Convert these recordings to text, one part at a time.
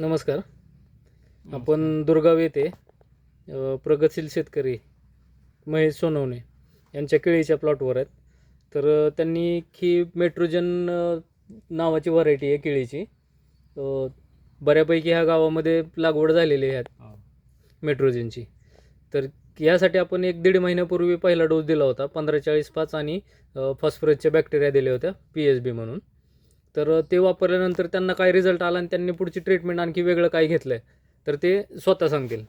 नमस्कार. आपण दुर्गाव येथे प्रगतशील शेतकरी महेश सोनवणे यांच्या केळीच्या प्लॉटवर आहेत. तर त्यांनी ही मेट्रोजन नावाची व्हरायटी आहे केळीची. बऱ्यापैकी ह्या गावामध्ये लागवड झालेली आहे मेट्रोजनची. तर यासाठी आपण एक दीड महिन्यापूर्वी पहिला डोस दिला होता पंधरा चाळीस पाच आणि फॉस्फरसच्या बॅक्टेरिया दिल्या होत्या पी एच बी म्हणून. तर ते वापरल्यानंतर त्यांना काय रिझल्ट आला आणि त्यांनी पुढची ट्रीटमेंट आणखी वेगळं काय घेतलं आहे तर ते स्वतः सांगतील.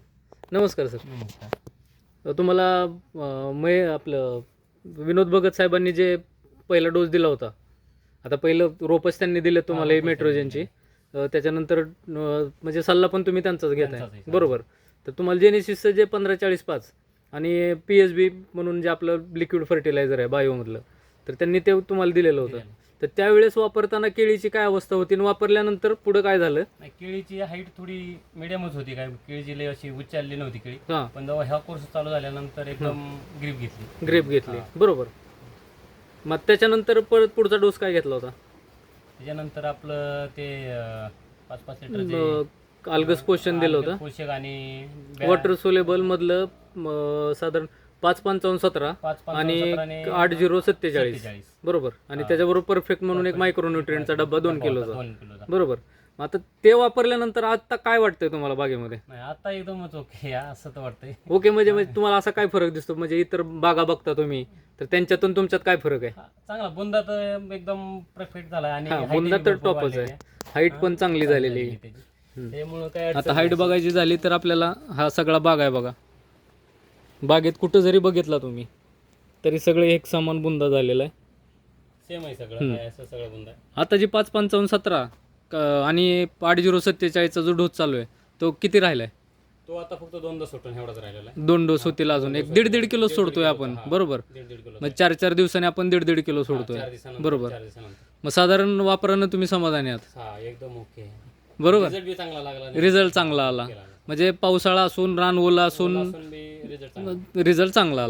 नमस्कार सर. नमस्कार. तुम्हाला अ, मै आपलं विनोद भगत साहेबांनी जे पहिला डोस दिला होता आता पहिलं रोपच त्यांनी दिले तुम्हाला मेट्रोजनची त्याच्यानंतर म्हणजे सल्ला पण तुम्ही त्यांचाच घेताय. बरोबर. तर तुम्हाला जेनेसिसचं जे पंधरा चाळीस पाच आणि पी एच बी म्हणून जे आपलं लिक्विड फर्टिलायझर आहे बायोमधलं तर त्यांनी ते तुम्हाला दिलेलं होतं. तर त्यावेळेस वापरताना केळीची काय अवस्था होती? आणि वापरल्यानंतर पुढं काय झालं? नाही केळीची हाईट थोडी मिडियमच होती काय? केळीची लय अशी उच्चारली नव्हती केळी. हां. पण जेव्हा ह्या कोर्स चालू झाल्यानंतर एकदम ग्रीप घेतली. ग्रेप घेतली. हा. बरोबर. मग त्याच्यानंतर परत पुढचा डोस काय घेतला होता? त्याच्यानंतर आपलं ते अं, पाच पाच लिटर अ, आल्गस पोषण दिलं होतं. पोषक आणि वॉटर सोलेबल मधलं म, साधारण पाच पंचावन्न सतरा पाच सतरा आणि आठ झिरो सत्तेचाळीस. सत्तेचाळीस. बरोबर. आणि हा. त्याच्याबरोबर परफेक्ट म्हणून एक मायक्रोन्युट्रियनचा डब्बा दोन डब्बा किलोचा. दोन किलोचा. बरोबर. मग आता ते वापरल्यानंतर आता काय वाटतंय तुम्हाला बागेमध्ये? नाही आता एकदमच ओके असं तर वाटतंय. ओके म्हणजे म्हणजे तुम्हाला असा काय फरक दिसतो? म्हणजे इतर बागा बघता तुम्ही तर त्यांच्यातून तुमच्यात काय फरक आहे? हा, चांगला. बुंदा तर एकदम परफेक्ट झाला आणि हा, height बुंदा बी तर भरपूर टॉपच वाढलेली आहे. हाईट पण चांगली झालेली आहे. त्याची. हम्म. त्यामुळं काय आता अडचण हाईट नाही. बघायची झाली तर आपल्याला हा सगळा बाग आहे बघा. बागेत कुठं जरी बघितला तुम्ही तरी सगळे एक समान बुंदा झालेला आहे. सेम आहे सगळं हम्म. काय असं सगळं बुंदा आहे. आता जी पाच पंचावन्न सतरा क- आणि आठ झिरो सत्तेचाळीसचा जो डोस चालू आहे तो किती राहिलाय? तो आता फक्त दोनदा सुटून एवढाच राहिलेला आहे. दोन डोस होतील अजून. एक दीड दीड किलो सोडतोय आपण. हा. बरोबर. दीड दीड किलो मग चार चार दिवसांनी आपण दीड दीड किलो चार सोडतोय. दिवसानंतर बरोबर. चार दिवसानंतर. मग साधारण वापरानं तुम्ही समाधानी आहात? हा एकदम ओके. बरोबर. रिझल्ट बी चांगला लागला नाही. रिझल्ट चांगला आला. म्हणजे पावसाळा असून रान ओला असून बी रिझल्ट चांगला आला